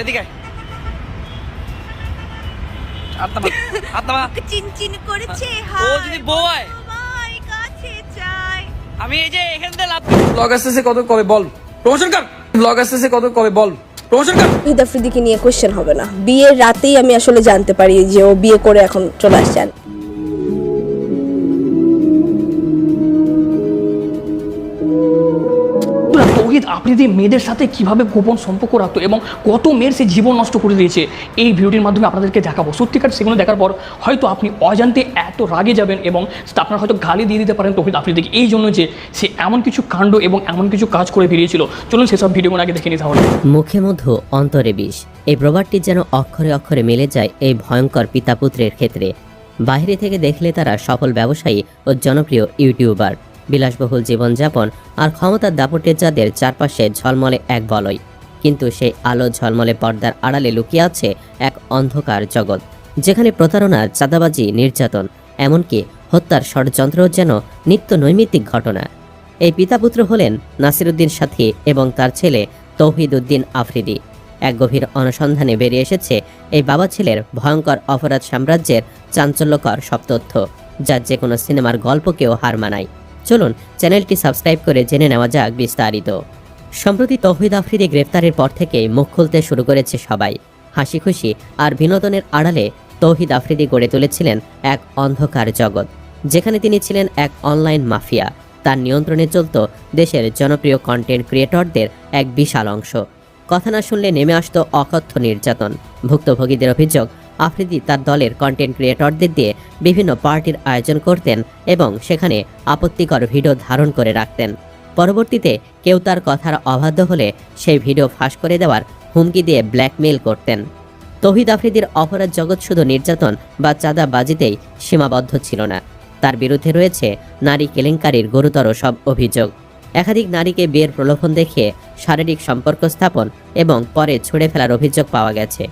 এদিকে। চিনচিন করেছে ও যদি হয়। তোমার কাছে চাই। আমি এই যে এখান থেকে লাভ ব্লগ আসতেছে কত কবে বল। প্রমোশন কর। ব্লগ আসতেছে কত কবে বল। প্রমোশন কর। ঈদ আফ্রিদিকে নিয়ে কোশ্চেন হবে না। বিয়ের রাতেই আমি আসলে জানতে পারি যে ও বিয়ে করে এখন চলে আসছেন তৌহিদ যে মেয়েদের সাথে কীভাবে গোপন সম্পর্ক রাখতো এবং কত মেয়ের সে জীবন নষ্ট করে দিয়েছে, এই ভিডিওটির মাধ্যমে আপনাদেরকে দেখাবো। সত্যিকার সেগুলো দেখার পর হয়তো আপনি অজান্তে এত রাগে যাবেন এবং আপনার হয়তো গালি দিয়ে দিতে পারেন তৌহিদ আফ্রিদিকে। এই জন্য যে সে এমন কিছু কাণ্ড এবং এমন কিছু কাজ করে বেরিয়েছিল। চলুন সেসব ভিডিও আগে দেখে নিতে হবে মুখে মধু, অন্তরে বিষ, এই প্রবাদটি যেন অক্ষরে অক্ষরে মিলে যায় এই ভয়ঙ্কর পিতা পুত্রের ক্ষেত্রে। বাইরে থেকে দেখলে তারা সফল ব্যবসায়ী ও জনপ্রিয় ইউটিউবার। বিলাসবহুল জীবনযাপন আর ক্ষমতার দাপটে যাদের চারপাশে ঝলমলে এক বলয়। কিন্তু সেই আলো ঝলমলে পর্দার আড়ালে লুকিয়ে আছে এক অন্ধকার জগৎ, যেখানে প্রতারণা চাঁদাবাজি, নির্যাতন, এমনকি হত্যার ষড়যন্ত্র যেন নিত্য নৈমিত্তিক ঘটনা। এই পিতাপুত্র হলেন নাসিরুদ্দিন সাথী এবং তার ছেলে তৌহিদ উদ্দিন আফ্রিদি। এক গভীর অনুসন্ধানে বেরিয়ে এসেছে এই বাবা ছেলের ভয়ঙ্কর অপরাধ সাম্রাজ্যের চাঞ্চল্যকর সব তথ্য, যা যে কোনো সিনেমার গল্পকেও হার মানায়। চলুন চ্যানেলটি সাবস্ক্রাইব করে জেনে নেওয়া যাক বিস্তারিত। সম্প্রতি তৌহিদ আফ্রিদি গ্রেপ্তারের পর থেকেই মুখ খুলতে শুরু করেছে সবাই। হাসি খুশি আর বিনোদনের আড়ালে তৌহিদ আফ্রিদি গড়ে তুলেছিলেন এক অন্ধকার জগৎ, যেখানে তিনি ছিলেন এক অনলাইন মাফিয়া। তার নিয়ন্ত্রণে চলত দেশের জনপ্রিয় কন্টেন্ট ক্রিয়েটরদের এক বিশাল অংশ। কথা না শুনলে নেমে আসতো অকথ্য নির্যাতন। ভুক্তভোগীদের অভিযোগ আফ্রিদি তার দলের কন্টেন্ট ক্রিয়েটরদের দিয়ে বিভিন্ন পার্টির আয়োজন করতেন এবং সেখানে আপত্তিকর ভিডিও ধারণ করে রাখতেন। পরবর্তীতে কেউ তার কথার অবাধ্য হলে সেই ভিডিও ফাঁস করে দেওয়ার হুমকি দিয়ে ব্ল্যাকমেইল করতেন। তহিদ আফ্রিদির অপরাধ জগৎ শুধু নির্যাতন বা চাঁদাবাজিতেই সীমাবদ্ধ ছিল না। তার বিরুদ্ধে রয়েছে নারী কেলেঙ্কারির গুরুতর সব অভিযোগ। একাধিক নারীকে বিয়ের প্রলোভন দেখিয়ে শারীরিক সম্পর্ক স্থাপন এবং পরে ছুড়ে ফেলার অভিযোগ পাওয়া গেছে।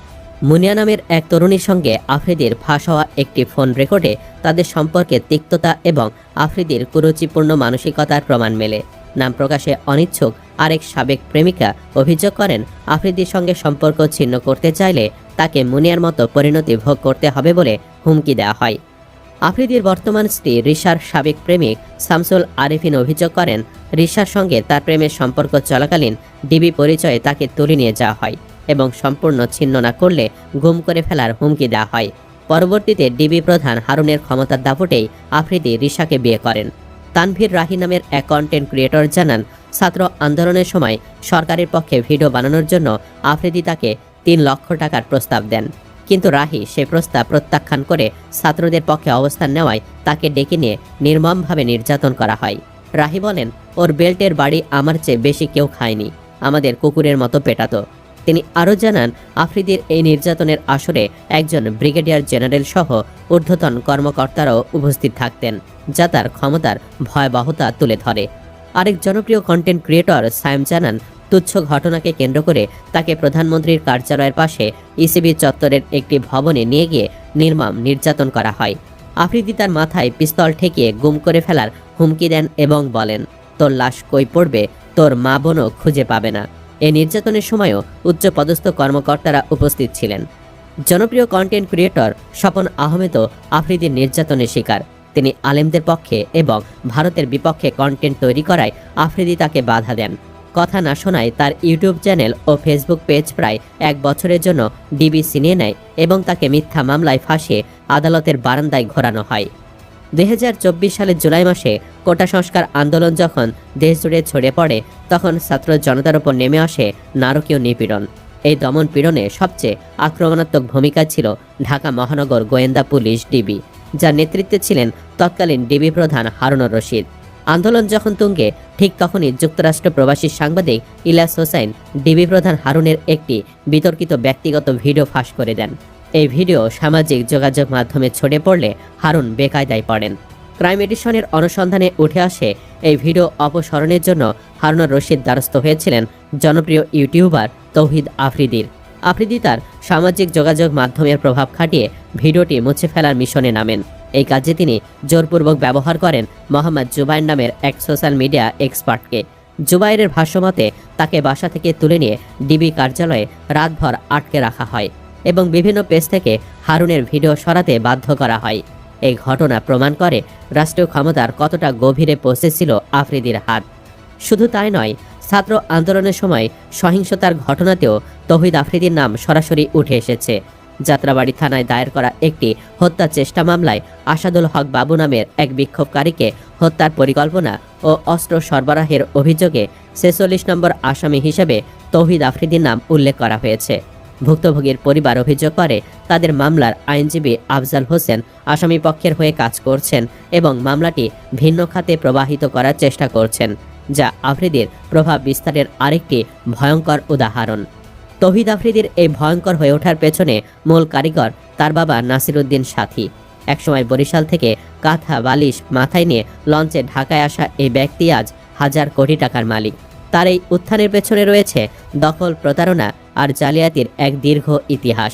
মুনিয়া নামের এক তরুণীর সঙ্গে আফ্রিদির ফাঁস হওয়া একটি ফোন রেকর্ডে তাদের সম্পর্কে তিক্ততা এবং আফ্রিদির কুরুচিপূর্ণ মানসিকতার প্রমাণ মেলে। নাম প্রকাশে অনিচ্ছুক আরেক সাবেক প্রেমিকা অভিযোগ করেন, আফ্রিদির সঙ্গে সম্পর্ক ছিন্ন করতে চাইলে তাকে মুনিয়ার মতো পরিণতি ভোগ করতে হবে বলে হুমকি দেওয়া হয়। আফ্রিদির বর্তমান স্ত্রী রিশার সাবেক প্রেমিক শামসুল আরিফিন অভিযোগ করেন, রিশার সঙ্গে তার প্রেমের সম্পর্ক চলাকালীন ডিবি পরিচয়ে তাকে তুলে নিয়ে যাওয়া হয়। এবং সম্পূর্ণ ছিন্ন না করলে গুম করে ফেলার হুমকি দেওয়া হয়। পরবর্তীতে ডিবি প্রধান হারুনের ক্ষমতার দাপটেই আফ্রিদি রিশাকে বিয়ে করেন। তানভীর রাহি নামের এক কন্টেন্ট ক্রিয়েটর জানান, ছাত্র আন্দোলনের সময় সরকারের পক্ষে ভিডিও বানানোর জন্য আফ্রিদি তাকে তিন লক্ষ টাকার প্রস্তাব দেন। কিন্তু রাহি সে প্রস্তাব প্রত্যাখ্যান করে ছাত্রদের পক্ষে অবস্থান নেওয়ায় তাকে ডেকে নিয়ে নির্মমভাবে নির্যাতন করা হয়। রাহি বলেন, ওর বেল্টের বাড়ি আমার চেয়ে বেশি কেউ খায়নি। আমাদের কুকুরের মতো পেটাতো। তিনি আরও জানান, আফ্রিদির এই নির্যাতনের আসরে একজন ব্রিগেডিয়ার জেনারেল সহ ঊর্ধ্বতন কর্মকর্তারাও উপস্থিত থাকতেন, যা তার ক্ষমতার ভয়াবহতা তুলে ধরে। আরেক জনপ্রিয় কন্টেন্ট ক্রিয়েটর সায়েম জানান, তুচ্ছ ঘটনাকে কেন্দ্র করে তাকে প্রধানমন্ত্রীর কার্যালয়ের পাশে ইসিবি চত্বরের একটি ভবনে নিয়ে গিয়ে নির্মম নির্যাতন করা হয়। আফ্রিদি তার মাথায় পিস্তল ঠেকিয়ে গুম করে ফেলার হুমকি দেন এবং বলেন, তোর লাশ কই পড়বে? তোর মা বোনও খুঁজে পাবে না। এই নির্যাতনের সময়ও উচ্চপদস্থ কর্মকর্তারা উপস্থিত ছিলেন। জনপ্রিয় কন্টেন্ট ক্রিয়েটর স্বপন আহমেদও আফ্রিদির নির্যাতনের শিকার। তিনি আলেমদের পক্ষে এবং ভারতের বিপক্ষে কন্টেন্ট তৈরি করায় আফ্রিদি তাকে বাধা দেন। কথা না শোনায় তার ইউটিউব চ্যানেল ও ফেসবুক পেজ প্রায় এক বছরের জন্য ডিবি ছিনিয়ে নেয় এবং তাকে মিথ্যা মামলায় ফাঁসিয়ে আদালতের বারান্দায় ঘোরানো হয়। দুই হাজার চব্বিশ সালের জুলাই মাসে কোটা সংস্কার আন্দোলন যখন দেশজুড়ে ছড়িয়ে পড়ে, তখন ছাত্র জনতার উপর নেমে আসে নারকীয় নিপীড়ন। এই দমন পীড়নে সবচেয়ে আক্রমণাত্মক ভূমিকা ছিল ঢাকা মহানগর গোয়েন্দা পুলিশ ডিবি, যার নেতৃত্বে ছিলেন তৎকালীন ডিবি প্রধান হারুনুর রশিদ। আন্দোলন যখন তুঙ্গে, ঠিক তখনই যুক্তরাষ্ট্র প্রবাসী সাংবাদিক ইলাস হোসাইন ডিবি প্রধান হারুনের একটি বিতর্কিত ব্যক্তিগত ভিডিও ফাঁস করে দেন। এই ভিডিও সামাজিক যোগাযোগ মাধ্যমে ছড়িয়ে পড়লে হারুন বেকায়দায় পড়েন। ক্রাইম এডিশনের অনুসন্ধানে উঠে আসে, এই ভিডিও অপসরণের জন্য হারুনুর রশিদ দ্বারস্থ হয়েছিলেন জনপ্রিয় ইউটিউবার তৌহিদ আফ্রিদির। আফ্রিদি তার সামাজিক যোগাযোগ মাধ্যমের প্রভাব খাটিয়ে ভিডিওটি মুছে ফেলার মিশনে নামেন। এই কাজে তিনি জোরপূর্বক ব্যবহার করেন মোহাম্মদ জুবাইর নামের এক সোশ্যাল মিডিয়া এক্সপার্টকে। জুবাইরের ভাষ্যমতে, তাকে বাসা থেকে তুলে নিয়ে ডিবি কার্যালয়ে রাতভর আটকে রাখা হয়। এবং বিভিন্ন পেজ থেকে হারুনের ভিডিও সরাতে বাধ্য করা হয়। এই ঘটনা প্রমাণ করে রাষ্ট্রীয় ক্ষমতার কতটা গভীরে পৌঁছেছিল আফ্রিদির হাত। শুধু তাই নয়, ছাত্র আন্দোলনের সময় সহিংসতার ঘটনাতেও তহিদ আফ্রিদির নাম সরাসরি উঠে এসেছে। যাত্রাবাড়ি থানায় দায়ের করা একটি হত্যা চেষ্টা মামলায় আসাদুল হক বাবু নামের এক বিক্ষোভকারীকে হত্যার পরিকল্পনা ও অস্ত্র সরবরাহের অভিযোগে ছেচল্লিশ নম্বর আসামি হিসেবে তৌহিদ আফ্রিদির নাম উল্লেখ করা হয়েছে। ভুক্তভোগীর পরিবার অভিযোগ করে, তাদের মামলার আইনজীবী আফজাল হোসেন আসামি পক্ষের হয়ে কাজ করছেন এবং মামলাটি ভিন্ন খাতে প্রবাহিত করার চেষ্টা করছেন, যা আফ্রিদির প্রভাব বিস্তারের আরেকটি ভয়ঙ্কর উদাহরণ। তহিদ আফ্রিদির এই ভয়ঙ্কর হয়ে ওঠার পেছনে মূল কারিগর তার বাবা নাসিরুদ্দিন সাথী। একসময় বরিশাল থেকে কাঁথা, বালিশ মাথায় নিয়ে লঞ্চে ঢাকায় আসা এই ব্যক্তি আজ হাজার কোটি টাকার মালিক। তার এই উত্থানের পেছনে রয়েছে দখল প্রতারণা আর জালিয়াতির এক দীর্ঘ ইতিহাস।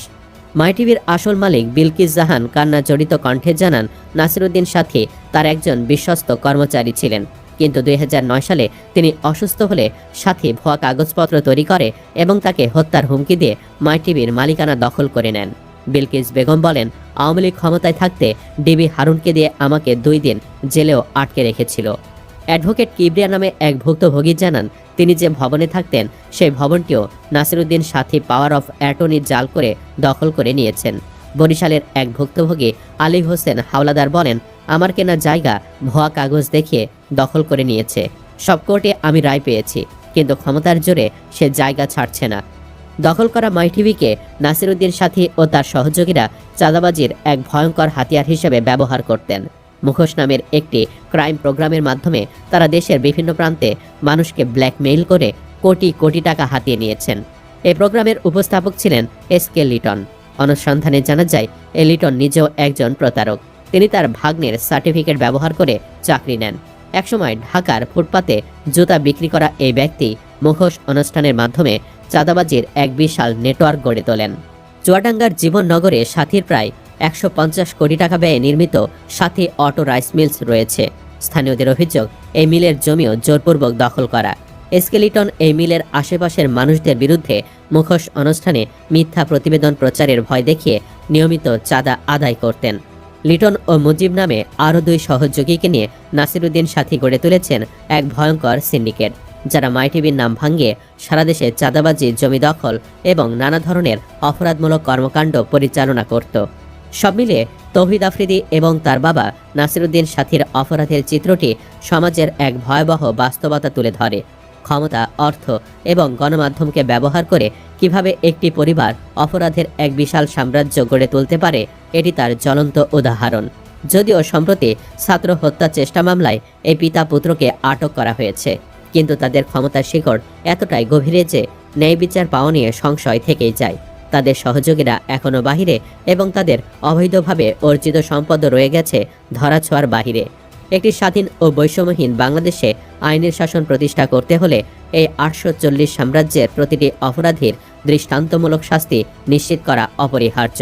মাইটিভির আসল মালিক বিলকিস জাহান কান্না জড়িত কণ্ঠে জানান, নাসিরুদ্দিন সাথী তার একজন বিশ্বস্ত কর্মচারী ছিলেন। কিন্তু দুই হাজার নয় সালে তিনি অসুস্থ হলে সাথী ভুয়া কাগজপত্র তৈরি করে এবং তাকে হত্যার হুমকি দিয়ে মাইটিভির মালিকানা দখল করে নেন। বিলকিস বেগম বলেন, আওয়ামী লীগ ক্ষমতায় থাকতে ডিবি হারুনকে দিয়ে আমাকে দুই দিন জেলেও আটকে রেখেছিল। অ্যাডভোকেট কিবরিয়া নামে এক ভুক্তভোগী জানান, তিনি যে ভবনে থাকতেন, সেই ভবনটিও নাসিরুদ্দিন সাথী পাওয়ার অফ অ্যাটর্নি জাল করে দখল করে নিয়েছেন। বরিশালের এক ভুক্তভোগী আলী হোসেন হাওলাদার বলেন, আমার কেনা জায়গা ভুয়া কাগজ দেখিয়ে দখল করে নিয়েছে। সব কোর্টে আমি রায় পেয়েছি, কিন্তু ক্ষমতার জোরে সে জায়গা ছাড়ছে না। দখল করা মাইটিভিকে নাসিরুদ্দিন সাথী ও তার সহযোগীরা চাঁদাবাজির এক ভয়ঙ্কর হাতিয়ার হিসেবে ব্যবহার করতেন। মুখোশ নামের একটি ক্রাইম প্রোগ্রামের মাধ্যমে তারা দেশের বিভিন্ন প্রান্তে মানুষকে ব্ল্যাকমেইল করে কোটি কোটি টাকা হাতিয়ে নিয়েছেন। এই প্রোগ্রামের উপস্থাপক ছিলেন এস কে লিটন। অনুসন্ধানে জানা যায়, এ লিটন নিজেও একজন প্রতারক। তিনি তার ভাগ্নের সার্টিফিকেট ব্যবহার করে চাকরি নেন। একসময় ঢাকার ফুটপাতে জুতা বিক্রি করা এই ব্যক্তি মুখোশ অনুষ্ঠানের মাধ্যমে চাঁদাবাজির এক বিশাল নেটওয়ার্ক গড়ে তোলেন। চুয়াডাঙ্গার জীবননগরে সাথীর প্রায় একশো পঞ্চাশ কোটি টাকা ব্যয়ে নির্মিত সাথী অটো রাইস মিলস রয়েছে। স্থানীয়দের অভিযোগ, এই মিলের জমিও জোরপূর্বক দখল করা। এসকেলিটন এই মিলের আশেপাশের মানুষদের বিরুদ্ধে মুখোশ অনুষ্ঠানে মিথ্যা প্রতিবেদন প্রচারের ভয় দেখিয়ে নিয়মিত চাঁদা আদায় করতেন। লিটন ও মুজিব নামে আরও দুই সহযোগীকে নিয়ে নাসিরুদ্দিন সাথী গড়ে তুলেছেন এক ভয়ঙ্কর সিন্ডিকেট, যারা মাইটিভির নাম ভাঙ্গে সারা দেশে চাঁদাবাজি, জমি দখল এবং নানা ধরনের অপরাধমূলক কর্মকাণ্ড পরিচালনা করত। সব মিলিয়ে তৌহিদ আফ্রিদি এবং তার বাবা নাসিরুদ্দিন সাথীর অপরাধের চিত্রটি সমাজের এক ভয়াবহ বাস্তবতা তুলে ধরে। ক্ষমতা, অর্থ এবং গণমাধ্যমকে ব্যবহার করে কীভাবে একটি পরিবার অপরাধের এক বিশাল সাম্রাজ্য গড়ে তুলতে পারে, এটি তার জ্বলন্ত উদাহরণ। যদিও সম্প্রতি ছাত্র হত্যা চেষ্টা মামলায় এই পিতা পুত্রকে আটক করা হয়েছে, কিন্তু তাদের ক্ষমতার শিকড় এতটাই গভীরে যে ন্যায় বিচার পাওয়া নিয়ে সংশয় থেকেই যায়। তাদের সহযোগীরা এখনও বাহিরে এবং তাদের অবৈধভাবে অর্জিত সম্পদ রয়ে গেছে ধরাছোঁয়ার বাহিরে। একটি স্বাধীন ও বৈষম্যহীন বাংলাদেশে আইনের শাসন প্রতিষ্ঠা করতে হলে এই আটশো চল্লিশ সাম্রাজ্যের প্রতিটি অপরাধীর দৃষ্টান্তমূলক শাস্তি নিশ্চিত করা অপরিহার্য।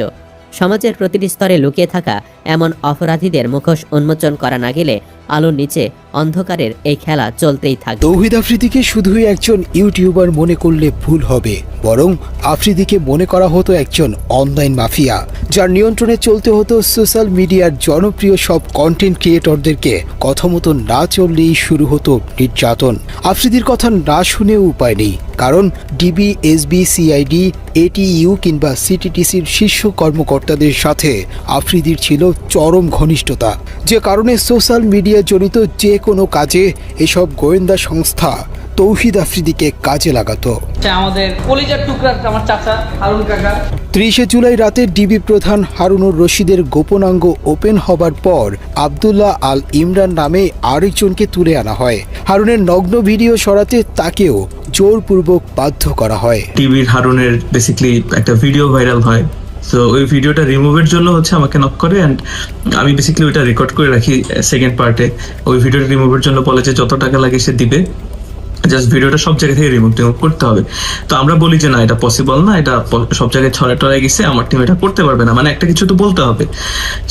সমাজের প্রতিটি স্তরে লুকিয়ে থাকা এমন অপরাধীদের মুখোশ উন্মোচন করা না গেলে আলোর নিচে অন্ধকারের এই খেলা চলতেই থাকবে তৌহিদ আফ্রিদিকে শুধুই একজন ইউটিউবার মনে করলে ভুল হবে, বরং আফ্রিদিকে মনে করা হতো একজন অনলাইন মাফিয়া, যার নিয়ন্ত্রণে চলতে হতো সোশ্যাল মিডিয়ার জনপ্রিয় সব কন্টেন্ট ক্রিয়েটরদেরকে কথা মতো না চললেই শুরু হতো নির্যাতন। আফ্রিদির কথা না শুনেও উপায় নেই, কারণ ডিবি এসবি সিআইডি এটিইউ কিংবা সিটিটিসির শীর্ষ কর্মকর্তাদের সাথে আফ্রিদির ছিল চরম ঘনিষ্ঠতা। যে কারণে সোশ্যাল মিডিয়া জনিত যে কোনো কাজে এসব গোয়েন্দা সংস্থা তৌহিদ আফ্রিদিকে কাজে লাগাতো। আচ্ছা, আমাদের কলিজার টুকরা আমার চাচা হারুন কাকা। ত্রিশে জুলাই রাতে ডিবি প্রধান হারুনুর রশিদের গোপনাঙ্গ ওপেন হবার পর আবদুল্লাহ আল ইমরান নামে আরেকজনকে তুলে আনা হয়। হারুনের নগ্ন ভিডিও সরাতে তাকেও জোরপূর্বক বাধ্য করা হয়। টিভির হারুনের বেসিক্যালি একটা ভিডিও ভাইরাল হয়। তো ওই ভিডিওটা রিমুভের জন্য হচ্ছে আমাকে নক করে অ্যান্ড আমি বেসিক্যালি ওইটা রেকর্ড করে রাখি সেকেন্ড পার্টে ওই ভিডিওটা রিমুভের জন্য বলে যে যত টাকা লাগে সে দিবে। জাস্ট ভিডিওটা সব জায়গা থেকে রিমুভ টিমুভ করতে হবে। তো আমরা বলি যে না, এটা পসিবল না, এটা সব জায়গায় ছড়া টড়ায় গেছে, আমার টিম এটা করতে পারবে না। মানে একটা কিছু তো বলতে হবে।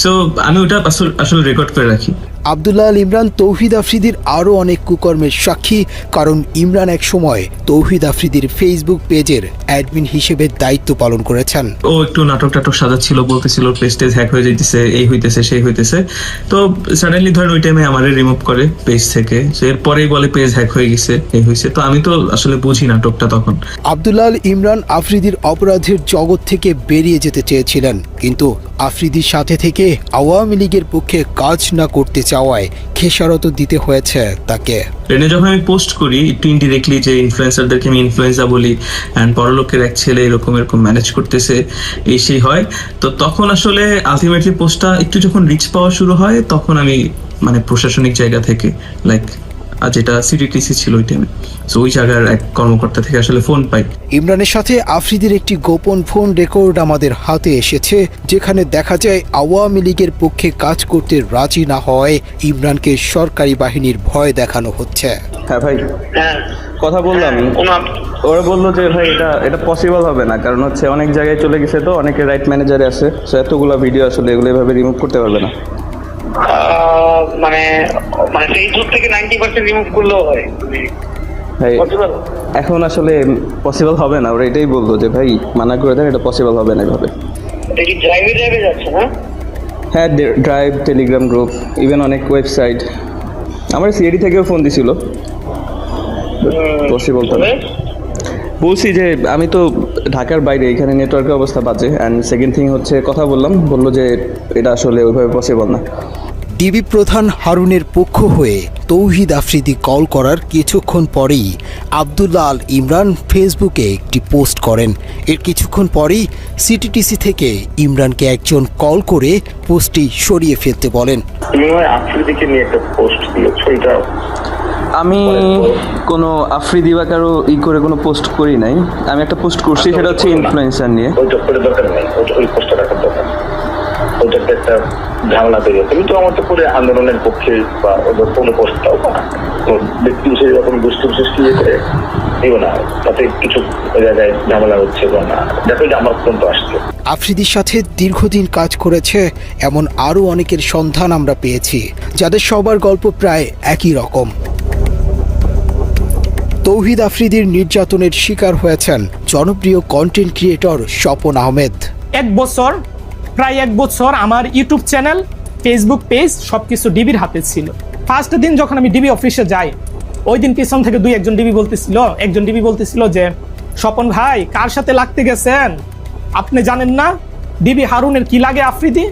সো আমি ওটা আসলে রেকর্ড করে রাখি। আবদুল্লাহ আল ইমরান তৌহিদ আফ্রিদির আরও অনেক কুকর্মের সাক্ষী কারণ ইমরান এক সময় তৌহিদ আফ্রিদির ফেসবুক পেজের অ্যাডমিন হিসেবে দায়িত্ব পালন করেছেন। ও একটু নাটক টাটক সাজাচ্ছিল বলতেছিল পেজ টেজ হ্যাক হয়ে যাইতেছে এই হইতেছে সেই হইতেছে। তো সাডেনলি ধরেন ওই টাইমে আমারে রিমুভ করে পেজ থেকে এরপরেই বলে পেজ হ্যাক হয়ে গেছে এই হয়েছে তো আমি তো আসলে বুঝি নাটকটা তখন। আবদুল্লাহ আল ইমরান আফ্রিদির অপরাধের জগৎ থেকে বেরিয়ে যেতে চেয়েছিলেন কিন্তু আফ্রিদির সাথে থেকে আওয়ামী লীগের পক্ষে কাজ না করতে চাওয়ায় খেসারত দিতে হয়েছে তাকে। ট্রেনে যখন আমি পোস্ট করি, একটু ইনডিরেক্টলি যে ইনফ্লুয়েন্সারদেরকে আমি ইনফ্লুয়েন্সা বলি অ্যান্ড বড়লোকের এক ছেলে এরকম এরকম ম্যানেজ করতেছে, এই সেই হয়। তো তখন আসলে আলটিমেটলি পোস্টটা একটু যখন রিচ পাওয়া শুরু হয়, তখন আমি মানে প্রশাসনিক জায়গা থেকে লাইক আর যেটা সিডিটিসি ছিল ওই টাইমে তো ওই জায়গার এক কর্মকর্তা থেকে আসলে ফোন পাই। ইমরানের সাথে আফ্রিদির একটি গোপন ফোন রেকর্ড আমাদের হাতে এসেছে যেখানে দেখা যায় আওয়ামী লীগের পক্ষে কাজ করতে রাজি না হওয়ায় ইমরানকে সরকারি বাহিনীর ভয় দেখানো হচ্ছে। হ্যাঁ ভাই হ্যাঁ। কথা বললাম। ওরা বলল যে ভাই এটা এটা পসিবল হবে না কারণ হচ্ছে অনেক জায়গায় চলে গেছে তো অনেকে রাইট ম্যানেজারে আছে। সো এতগুলো ভিডিও আসলে এগুলো এভাবে রিমুভ করতে পারবে না। মানে মানে ফেসবুক থেকে নাইনটি পার্সেন্ট রিমুভ করলেও হয়। এখন আসলে পসিবল হবে না ওরা এটাই বলল যে ভাই মানা করে দেন এটা পসিবল হবে না এভাবে। ড্রাইভে ড্রাইভে যাচ্ছে না? হ্যাঁ ড্রাইভ টেলিগ্রাম গ্রুপ ইভেন অনেক ওয়েবসাইট আমার সিএডি থেকেও ফোন দিছিল। পসিবল তো না বলছি যে আমি তো ঢাকার বাইরে এখানে নেটওয়ার্কের অবস্থা বাজে অ্যান্ড সেকেন্ড থিং হচ্ছে কথা বললাম বলল যে এটা আসলে ওইভাবে পসিবল না। ডিবি প্রধান হারুনের পক্ষ হয়ে তৌহিদ আফ্রিদি কল করার কিছুক্ষণ পরেই আবদুল্লাহ আল ইমরান ফেসবুকে একটি পোস্ট করেন। এর কিছুক্ষণ পরেই সিটিটিসি থেকে ইমরানকে একজন কল করে পোস্টটি সরিয়ে ফেলতে বলেন। তুমি আফ্রিদিকে নিয়ে একটা পোস্ট দিয়েছ এটা আমি কোনো আফ্রিদি বা কারও ই করে কোনো পোস্ট করি নাই। আমি একটা পোস্ট করছি সেটা হচ্ছে ইনফ্লুয়েন্সার নিয়ে। ওইটা করে দরকার নেই। ওই পোস্টটা রাখার দরকার ওইটাতে একটা ঝামেলা তৈরি হচ্ছে তুমি তো আমার তো করে আন্দোলনের পক্ষে বা ওদের কোনো পোস্ট দাও না? তো ব্যক্তি হিসেবে যখন গোষ্ঠী বিশেষ করে? দিও না। তাতে কিছু জায়গায় ঝামেলা হচ্ছে বা না। দেখো যে আমার পর্যন্ত আসছে। আফ্রিদির সাথে দীর্ঘদিন কাজ করেছে এমন আরও অনেকের সন্ধান আমরা পেয়েছি যাদের সবার গল্প প্রায় একই রকম। তৌহিদ আফ্রিদির নির্যাতনের শিকার হয়েছেন জনপ্রিয় কন্টেন্ট ক্রিয়েটর স্বপন আহমেদ। এক বছর, প্রায় এক বছর আমার ইউটিউব চ্যানেল ফেসবুক পেজ সব কিছু ডিবির হাতে ছিল। ফার্স্ট দিন যখন আমি ডিবি অফিসে যাই, ওই দিন পিছন থেকে দুই একজন ডিবি বলতেছিল, একজন ডিবি বলতেছিল যে, স্বপন ভাই, কার সাথে লাগতে গেছেন? আপনি জানেন না, ডিবি হারুনের কি লাগে আফ্রিদি?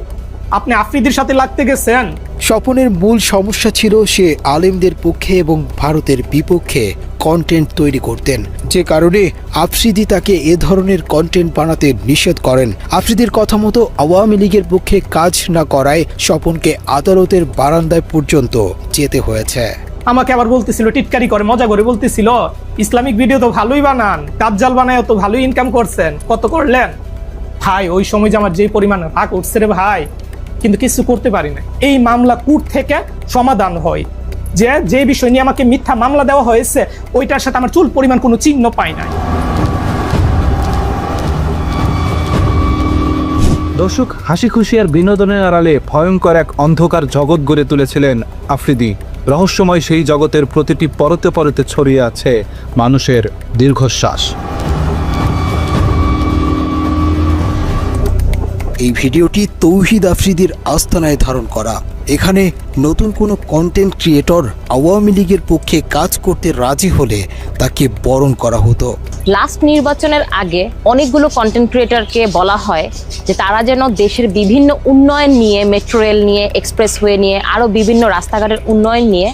আপনি আফ্রিদির সাথে লাগতে গেছেন? স্বপনের মূল সমস্যা ছিল সে আলেমদের পক্ষে এবং ভারতের বিপক্ষে কন্টেন্ট তৈরি করতেন। যে কারণে আফ্রিদি তাকে এ ধরনের কন্টেন্ট বানাতে নিষেধ করেন। আফ্রিদির কথা মতো আওয়ামী লীগের পক্ষে কাজ না করায় স্বপনকে আদালতের বারান্দায় পর্যন্ত যেতে হয়েছে। আমাকে আবার বলতেছিল, টিটকারি করে, মজা করে বলতেছিল, ইসলামিক ভিডিও তো ভালোই বানান কাবজাল বানায় তো ভালোই ইনকাম করছেন, কত করলেন? ভাই, ওই সময় যে আমার যে পরিমাণ রাগ উঠছে রে ভাই কিন্তু কিছু করতে পারি না এই মামলা কুট থেকে সমাধান হয়। যে যে বিষয় নিয়ে আমাকে মিথ্যা মামলা দেওয়া হয়েছে, ওইটার সাথে আমার চুল পরিমাণ কোনো চিহ্ন পাই নাই। দর্শক হাসি খুশি আর বিনোদনের আড়ালে ভয়ঙ্কর এক অন্ধকার জগৎ গড়ে তুলেছিলেন আফ্রিদি। রহস্যময় সেই জগতের প্রতিটি পরতে পরতে ছড়িয়ে আছে মানুষের দীর্ঘশ্বাস। এই ভিডিওটি তৌহিদ আফ্রিদির আস্তানায় ধারণ করা। এখানে নতুন কোনো কন্টেন্ট ক্রিয়েটর আওয়ামী লীগের পক্ষে কাজ করতে রাজি হলে তাকে বরণ করা হতো। লাস্ট নির্বাচনের আগে অনেকগুলো কন্টেন্ট ক্রিয়েটরকে বলা হয় যে তারা যেন দেশের বিভিন্ন উন্নয়ন নিয়ে মেট্রো রেল নিয়ে এক্সপ্রেসওয়ে নিয়ে আরও বিভিন্ন রাস্তাঘাটের উন্নয়ন নিয়ে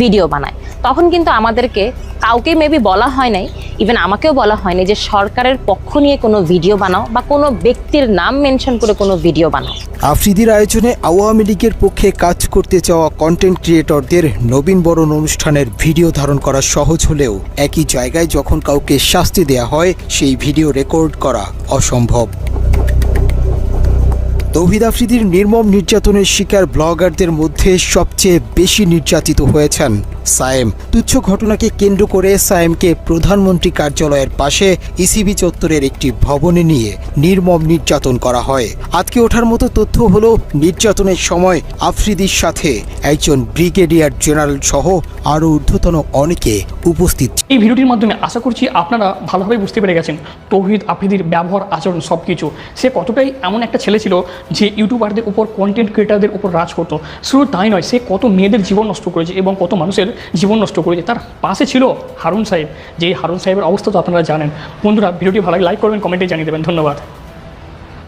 ভিডিও বানায়। তখন কিন্তু আমাদেরকে কাউকে মেবি বলা হয় নাই ইভেন আমাকেও বলা হয়নি যে সরকারের পক্ষ নিয়ে কোনো ভিডিও বানাও বা কোনো ব্যক্তির নাম মেনশন করে কোনো ভিডিও বানাও। আফ্রিদির আয়োজনে আওয়ামী লীগের পক্ষে কাজ করতে চাওয়া কন্টেন্ট ক্রিয়েটরদের নবীন বরণ অনুষ্ঠানের ভিডিও ধারণ করা সহজ হলেও একই জায়গায় যখন কাউকে শাস্তি দেয়া হয়, সেই ভিডিও রেকর্ড করা অসম্ভব। তৌহিদ আফ্রিদির নির্মম নির্যাতনের শিকার ব্লগারদের মধ্যে সবচেয়ে বেশি নির্যাতিত হয়েছেন সায়েম। তুচ্ছ ঘটনাকে কেন্দ্র করে সায়েমকে প্রধানমন্ত্রী কার্যালয়ের পাশে ইসিবি চত্বরের একটি ভবনে নিয়ে নির্মম নির্যাতন করা হয়। আজকে ওঠার মতো তথ্য হলো, নির্যাতনের সময় আফ্রিদির সাথে একজন ব্রিগেডিয়ার জেনারেল সহ আরও ঊর্ধ্বতন অনেকে উপস্থিত এই ভিডিওটির মাধ্যমে আশা করছি আপনারা ভালোভাবে বুঝতে পেরে গেছেন তৌহিদ আফ্রিদির ব্যবহার, আচরণ সব কিছু সে কতটাই এমন একটা ছেলে ছিল যে ইউটিউবারদের উপর কন্টেন্ট ক্রিয়েটারদের উপর রাজ করতো। শুধু তাই নয়, সে কত মেয়েদের জীবন নষ্ট করেছে এবং কত মানুষের জীবন নষ্ট করেছে। তার পাশে ছিল হারুন সাহেব। যে হারুন সাহেবের অবস্থা তো আপনারা জানেন। বন্ধুরা, ভিডিওটি ভালো লাইক করবেন কমেন্টে জানিয়ে দেবেন। ধন্যবাদ।